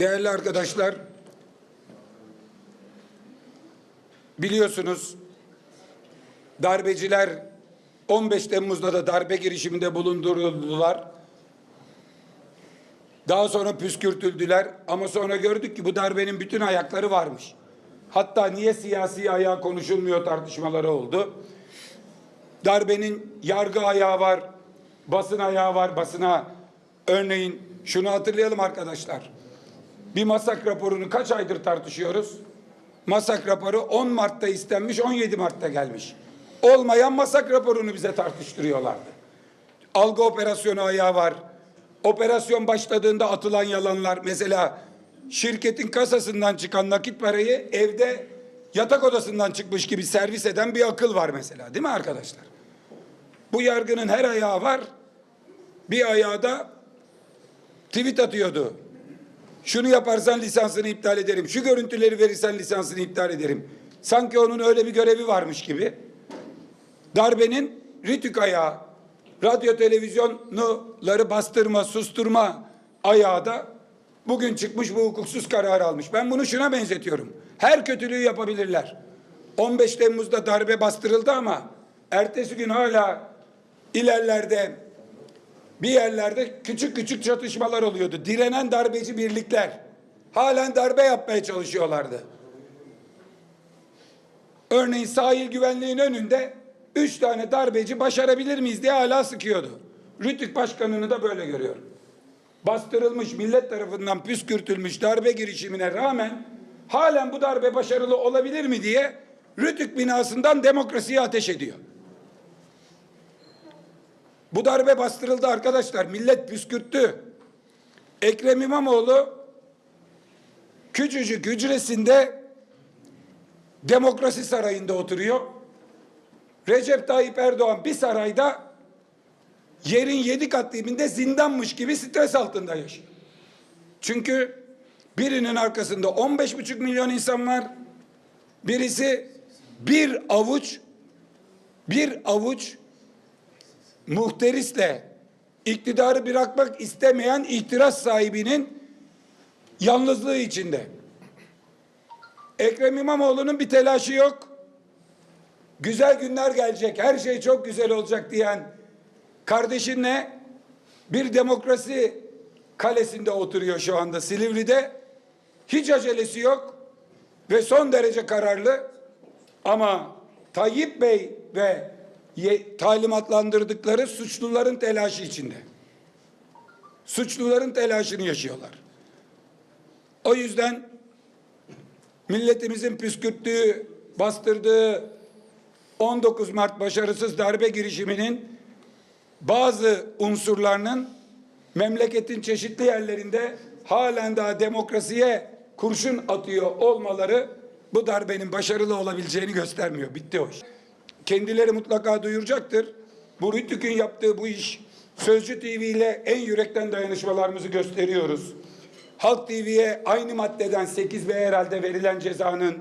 Değerli arkadaşlar, biliyorsunuz darbeciler 15 Temmuz'da da darbe girişiminde bulunduruldular. Daha sonra püskürtüldüler ama sonra gördük ki bu darbenin bütün ayakları varmış. Hatta niye siyasi ayağı konuşulmuyor tartışmaları oldu. Darbenin yargı ayağı var, basın ayağı var. Basına örneğin şunu hatırlayalım arkadaşlar. Bir masak raporunu kaç aydır tartışıyoruz? Masak raporu 10 Mart'ta istenmiş, 17 Mart'ta gelmiş. Olmayan masak raporunu bize tartıştırıyorlardı. Algı operasyonu ayağı var. Operasyon başladığında atılan yalanlar mesela şirketin kasasından çıkan nakit parayı evde yatak odasından çıkmış gibi servis eden bir akıl var mesela değil mi arkadaşlar? Bu yargının her ayağı var. Bir ayağı da tweet atıyordu. Şunu yaparsan lisansını iptal ederim. Şu görüntüleri verirsen lisansını iptal ederim. Sanki onun öyle bir görevi varmış gibi. Darbenin ritük ayağı, radyo televizyonları bastırma, susturma ayağı da bugün çıkmış bu hukuksuz kararı almış. Ben bunu şuna benzetiyorum. Her kötülüğü yapabilirler. 15 Temmuz'da darbe bastırıldı ama ertesi gün hala ilerlerde bir yerlerde küçük küçük çatışmalar oluyordu. Direnen darbeci birlikler halen darbe yapmaya çalışıyorlardı. Örneğin sahil güvenliğin önünde üç tane darbeci başarabilir miyiz diye hala sıkıyordu. Rütük Başkanı'nı da böyle görüyorum. Bastırılmış, millet tarafından püskürtülmüş darbe girişimine rağmen halen bu darbe başarılı olabilir mi diye Rütük binasından demokrasiye ateş ediyor. Bu darbe bastırıldı arkadaşlar. Millet püskürttü. Ekrem İmamoğlu küçücük hücresinde demokrasi sarayında oturuyor. Recep Tayyip Erdoğan bir sarayda yerin yedi kat dibinde zindanmış gibi stres altında yaşıyor. Çünkü birinin arkasında 15 buçuk milyon insan var. Birisi bir avuç bir avuç muhterisle iktidarı bırakmak istemeyen ihtiras sahibinin yalnızlığı içinde. Ekrem İmamoğlu'nun bir telaşı yok. Güzel günler gelecek, her şey çok güzel olacak diyen kardeşinle bir demokrasi kalesinde oturuyor şu anda Silivri'de. Hiç acelesi yok ve son derece kararlı. Ama Tayyip Bey ve talimatlandırdıkları suçluların telaşı içinde. Suçluların telaşını yaşıyorlar. O yüzden milletimizin püskürttüğü, bastırdığı 19 Mart başarısız darbe girişiminin bazı unsurlarının memleketin çeşitli yerlerinde halen daha demokrasiye kurşun atıyor olmaları bu darbenin başarılı olabileceğini göstermiyor. Bitti o iş. Kendileri mutlaka duyuracaktır. Bu Rütük'ün yaptığı bu iş Sözcü TV ile en yürekten dayanışmalarımızı gösteriyoruz. Halk TV'ye aynı maddeden 8 ve herhalde verilen cezanın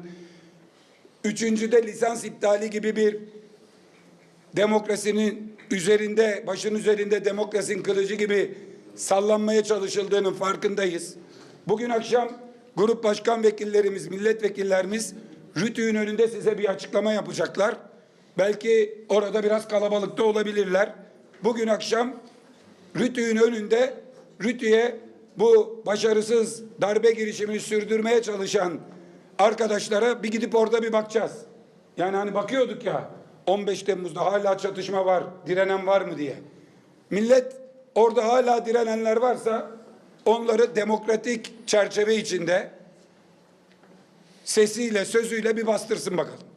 üçüncüde lisans iptali gibi bir demokrasinin üzerinde, başın üzerinde demokrasinin kılıcı gibi sallanmaya çalışıldığının farkındayız. Bugün akşam grup başkan vekillerimiz, milletvekillerimiz Rütü'nün önünde size bir açıklama yapacaklar. Belki orada biraz kalabalıkta olabilirler. Bugün akşam Rütü'nün önünde Rütü'ye bu başarısız darbe girişimini sürdürmeye çalışan arkadaşlara bir gidip orada bir bakacağız. Yani hani bakıyorduk ya 15 Temmuz'da hala çatışma var, direnen var mı diye. Millet orada hala direnenler varsa onları demokratik çerçeve içinde sesiyle, sözüyle bir bastırsın bakalım.